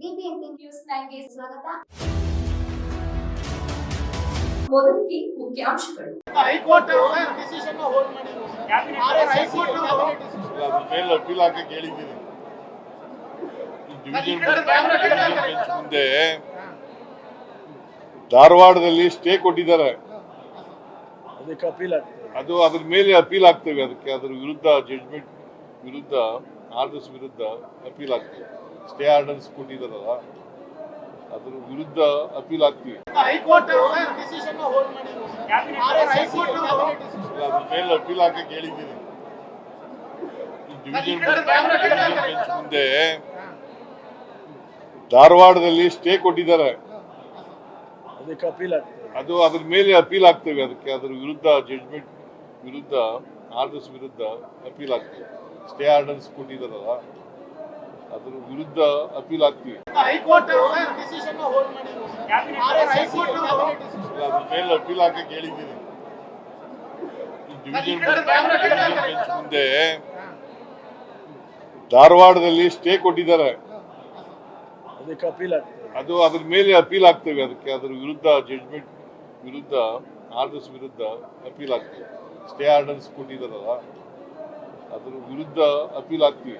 BBMP news ನೈನ್ಗೆ ಸ್ವಾಗತ. ಮೊದಲಿಗೆ ಮುಖ್ಯಾಂಶಗಳು. ಹೈಕೋರ್ಟ್ ಡಿಸಿಷನ್ ಹೋಲ್ಡ್ ಮಾಡಿದ್ರು. ಆದ್ರೆ ಹೈಕೋರ್ಟ್ ಅದ್ರ ಮೇಲೆ ಅಪೀಲ್ ಹಾಕಕ್ಕೆ ಹೇಳಿದ್ದೀನಿ ಡಿವಿಷನ್ ಬೆಂಚ್ ಮುಂದೆ ಧಾರವಾಡದಲ್ಲಿ ಸ್ಟೇ ಕೊಟ್ಟಿದ್ದಾರೆ. ಅದಕ್ಕೆ ಅಪೀಲ್ ಆಗ್ತದೆ. ಅದು ಅದ್ರ ಮೇಲೆ ಅಪೀಲ್ ಆಗ್ತೇವೆ ಅದಕ್ಕೆ ಅದ್ರ ವಿರುದ್ಧ ಜಡ್ಜ್ಮೆಂಟ್ ವಿರುದ್ಧ. ಆರ್ಡರ್ಸ್ ವಿರುದ್ಧ ಅಪೀಲ್ ಆಗ್ತೀವಿ. ಸ್ಟೇ ಆರ್ಡರ್ಸ್ ಕೊಟ್ಟಿದ್ದಾರಲ್ಲ ಅದ್ರ ವಿರುದ್ಧ ಅಪೀಲ್ ಆಗ್ತೀವಿ. ಹೈಕೋರ್ಟ್ ಡಿಸಿಷನ್ ಹೋಲ್ಡ್ ಮಾಡಿದ್ರು. ಆದ್ರೆ ಹೈಕೋರ್ಟ್ ಅದ್ರ ಮೇಲೆ ಅಪೀಲ್ ಹಾಕಕ್ಕೆ ಹೇಳಿದ್ದೀನಿ. ಡಿವಿಷನ್ ಬೆಂಚ್ ಮುಂದೆ ಧಾರವಾಡದಲ್ಲಿ ಸ್ಟೇ ಕೊಟ್ಟಿದ್ದಾರೆ. ಅದು ಅದ್ರ ಮೇಲೆ ಅಪೀಲ್ ಆಗ್ತೇವೆ ಅದಕ್ಕೆ ಅದ್ರ ವಿರುದ್ಧ ಜಡ್ಜ್ಮೆಂಟ್ ವಿರುದ್ಧ ಆರ್ಡರ್ಸ್ ವಿರುದ್ಧ ಅಪೀಲ್ ಆಗ್ತೇವೆ. ಸ್ಟೇ ಆರ್ಡರ್ಸ್ ಕೊಟ್ಟಿದ್ದಾರಲ್ಲ ಅದ್ರ ವಿರುದ್ಧ ಅಪೀಲ್ ಆಗ್ತೀವಿ. ಹೈಕೋರ್ಟ್ ಡಿಸಿಷನ್ ಹೋಲ್ಡ್ ಮಾಡಿದ್ರು. ಆದ್ರೆ ಹೈಕೋರ್ಟ್ ಅದ್ರ ಮೇಲೆ ಅಪೀಲ್ ಹಾಕಕ್ಕೆ ಹೇಳಿದ್ದೀನಿ. ಡಿವಿಷನ್ ಬೆಂಚ್ ಮುಂದೆ ಧಾರವಾಡದಲ್ಲಿ ಸ್ಟೇ ಕೊಟ್ಟಿದ್ದಾರೆ. ಅದಕ್ಕೆ ಅಪೀಲ್ ಆಗ್ತದೆ. ಅದು ಅದ್ರ ಮೇಲೆ ಅಪೀಲ್ ಆಗ್ತೇವೆ ಅದಕ್ಕೆ ಅದ್ರ ವಿರುದ್ಧ ಜಡ್ಜ್ಮೆಂಟ್ ವಿರುದ್ಧ ಆರ್ಡರ್ಸ್ ವಿರುದ್ಧ ಅಪೀಲ್ ಆಗ್ತೇವೆ. ಸ್ಟೇ ಆರ್ಡರ್ಸ್ ಕೊಟ್ಟಿದ್ದಾರಲ್ಲ ಅದ್ರ ವಿರುದ್ಧ ಅಪೀಲ್ ಆಗ್ತೀವಿ